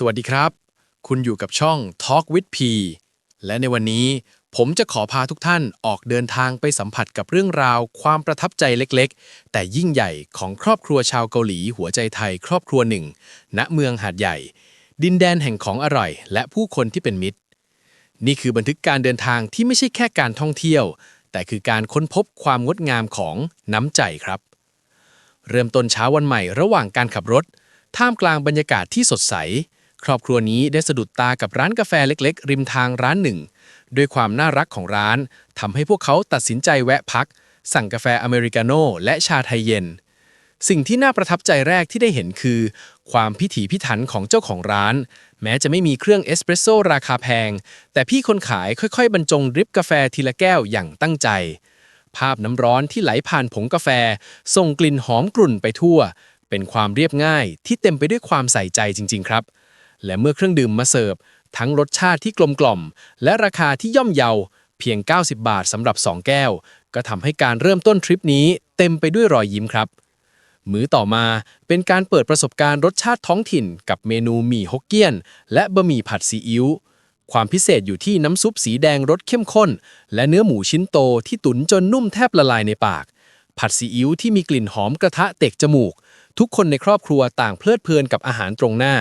สวัสดีครับ คุณอยู่กับช่อง Talk with P และในวันนี้ผมจะขอพาทุกท่านออกเดินทางไปสัมผัสกับเรื่องราว ความประทับใจเล็กๆ แต่ยิ่งใหญ่ของครอบครัวชาวเกาหลีหัวใจไทยครอบครัวหนึ่ง ณเมืองหาดใหญ่ ดินแดนแห่งของอร่อย และผู้คนที่เป็นมิตร นี่คือบันทึกการเดินทางที่ไม่ใช่แค่การท่องเที่ยว แต่คือการค้นพบความงดงามของน้ำใจครับ เริ่มต้นเช้าวันใหม่ระหว่างการขับรถ ท่ามกลางบรรยากาศที่สดใส ครอบครัวนี้ได้สะดุดตากับร้านกาแฟเล็ก ๆ ริมทางร้านหนึ่ง ด้วยความน่ารักของร้านทำให้พวกเขาตัดสินใจแวะพัก สั่งกาแฟอเมริกาโน่และชาไทยเย็น สิ่งที่น่าประทับใจแรกที่ได้เห็นคือ ความพิถีพิถันของเจ้าของร้าน แม้จะไม่มีเครื่องเอสเปรสโซ่ราคาแพง แต่พี่คนขายค่อยๆ บรรจงดริปกาแฟทีละแก้วอย่างตั้งใจ ภาพน้ำร้อนที่ไหลผ่านผงกาแฟส่งกลิ่นหอมกลุ่นไปทั่ว เป็นความเรียบง่ายที่เต็มไปด้วยความใส่ใจจริง ๆ ครับ และเมื่อเครื่องดื่มมาเสิร์ฟ ทั้งรสชาติที่กลมกล่อม และราคาที่ย่อมเยาเพียง 90 บาทสำหรับ 2 แก้ว ก็ทำให้การเริ่มต้นทริปนี้เต็มไปด้วยรอยยิ้มครับ มื้อต่อมาเป็นการเปิดประสบการณ์รสชาติท้องถิ่น กับเมนูหมี่ฮกเกี้ยน และบะหมี่ผัดซีอิ๊วความพิเศษอยู่ที่น้ำซุปสีแดงรสเข้มข้น และเนื้อหมูชิ้นโตที่ตุ๋นจนนุ่มแทบละลายในปาก ผัดซีอิ๊วที่มีกลิ่นหอมกระทะเตะจมูก ทุกคนในครอบครัวต่างเพลิดเพลินกับอาหารตรงหน้า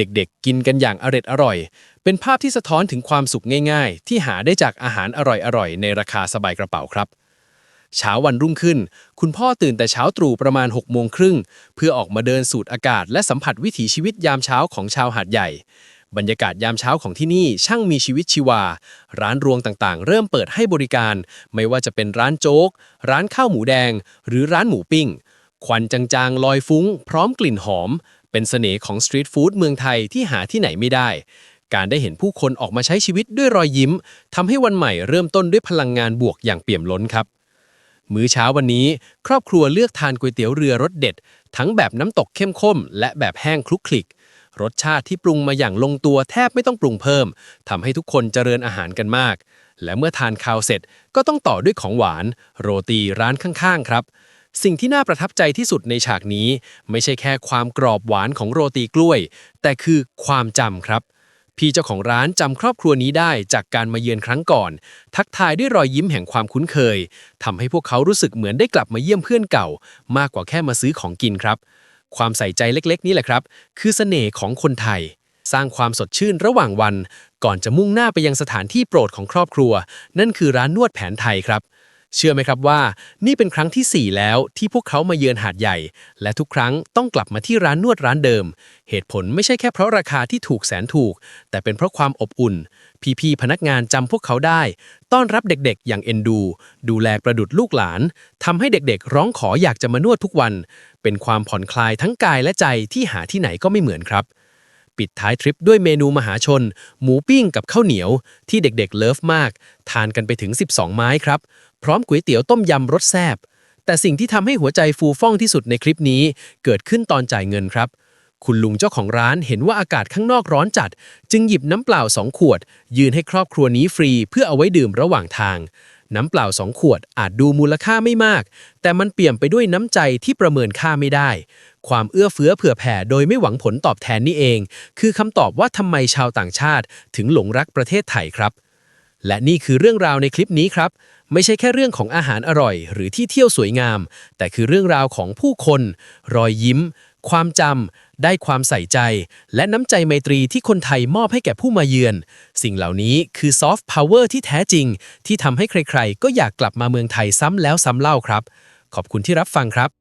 เด็กๆ กินกันอย่างอร็ดอร่อย เป็นภาพที่สะท้อนถึงความสุขง่าย ๆ ที่หาได้จากอาหารอร่อยๆ ในราคาสบายกระเป๋าครับ เช้าวันรุ่งขึ้น คุณพ่อตื่นแต่เช้าตรู่ประมาณ6โมงครึ่งเพื่อออกมาเดินสูดอากาศ และสัมผัสวิถีชีวิตยามเช้าของชาวหาดใหญ่ บรรยากาศยามเช้าของที่นี่ช่างมีชีวิตชีวา ร้านรวงต่างๆ เริ่มเปิดให้บริการ ไม่ว่าจะเป็นร้านโจ๊ก ร้านข้าวหมูแดง หรือร้านหมูปิ้งควันจางๆ ลอยฟุ้ง พร้อมกลิ่นหอม เป็นเสน่ห์ของสตรีทฟู้ดเมืองไทยที่หาที่ไหนไม่ได้ การได้เห็นผู้คนออกมาใช้ชีวิตด้วยรอยยิ้มทำให้วันใหม่เริ่มต้นด้วยพลังงานบวกอย่างเปี่ยมล้นครับ มื้อเช้าวันนี้ ครอบครัวเลือกทานก๋วยเตี๋ยวเรือรสเด็ด ทั้งแบบน้ำตกเข้มข้นและแบบแห้งคลุกคลิกรสชาติที่ปรุงมาอย่างลงตัวแทบไม่ต้องปรุงเพิ่มทำให้ทุกคนเจริญอาหารกันมาก และเมื่อทานข้าวเสร็จก็ต้องต่อด้วยของหวาน โรตีร้านข้างๆ ครับ สิ่งที่น่าประทับใจที่สุดในฉากนี้ ไม่ใช่แค่ความกรอบหวานของโรตีกล้วย แต่คือความจำครับ พี่เจ้าของร้านจำครอบครัวนี้ได้จากการมาเยือนครั้งก่อน ทักทายด้วยรอยยิ้มแห่งความคุ้นเคยทำให้พวกเขารู้สึกเหมือนได้กลับมาเยี่ยมเพื่อนเก่า มากกว่าแค่มาซื้อของกินครับ ความใส่ใจเล็กๆ นี่แหละครับ คือเสน่ห์ของคนไทย สร้างความสดชื่นระหว่างวัน ก่อนจะมุ่งหน้าไปยังสถานที่โปรดของครอบครัว นั่นคือร้านนวดแผนไทยครับ เชื่อไหมครับว่านี่เป็นครั้งที่ 4 แล้วที่พวกเขามาเยือนหาดใหญ่ และทุกครั้งต้องกลับมาที่ร้านนวดร้านเดิม เหตุผลไม่ใช่แค่เพราะราคาที่ถูกแสนถูก แต่เป็นเพราะความอบอุ่น พี่ๆพนักงานจำพวกเขาได้ ต้อนรับเด็กๆ อย่างเอ็นดู ดูแลประดุดลูกหลานทำให้เด็กๆ ร้องขออยากจะมานวดทุกวัน เป็นความผ่อนคลายทั้งกายและใจที่หาที่ไหนก็ไม่เหมือนครับ ปิดท้ายทริปด้วยเมนูมหาชน หมูปิ้งกับข้าวเหนียว ที่เด็กๆเลิฟมาก ทานกันไปถึง 12 ไม้ครับ พร้อมก๋วยเตี๋ยวต้มยำรสแซ่บแต่สิ่งที่ทำให้หัวใจฟูฟ่องที่สุดในคลิปนี้ เกิดขึ้นตอนจ่ายเงินครับ คุณลุงเจ้าของร้านเห็นว่าอากาศข้างนอกร้อนจัด จึงหยิบน้ำเปล่าสองขวด ยืนให้ครอบครัวนี้ฟรีเพื่อเอาไว้ดื่มระหว่างทาง น้ำเปล่าสองขวดอาจดูมูลค่าไม่มาก แต่มันเปี่ยมไปด้วยน้ำใจที่ประเมินค่าไม่ได้ ความเอื้อเฟื้อเผื่อแผ่โดยไม่หวังผลตอบแทนนี่เอง คือคำตอบว่าทำไมชาวต่างชาติ ถึงหลงรักประเทศไทยครับ และนี่คือเรื่องราวในคลิปนี้ครับ ไม่ใช่แค่เรื่องของอาหารอร่อย หรือที่เที่ยวสวยงาม แต่คือเรื่องราวของผู้คน รอยยิ้ม ความจำ ได้ความใส่ใจ และน้ำใจไมตรีที่คนไทยมอบให้แก่ผู้มาเยือน สิ่งเหล่านี้คือซอฟต์พาวเวอร์ที่แท้จริง ที่ทำให้ใครๆ ก็อยากกลับมาเมืองไทยซ้ำแล้วซ้ำเล่าครับ ขอบคุณที่รับฟังครับ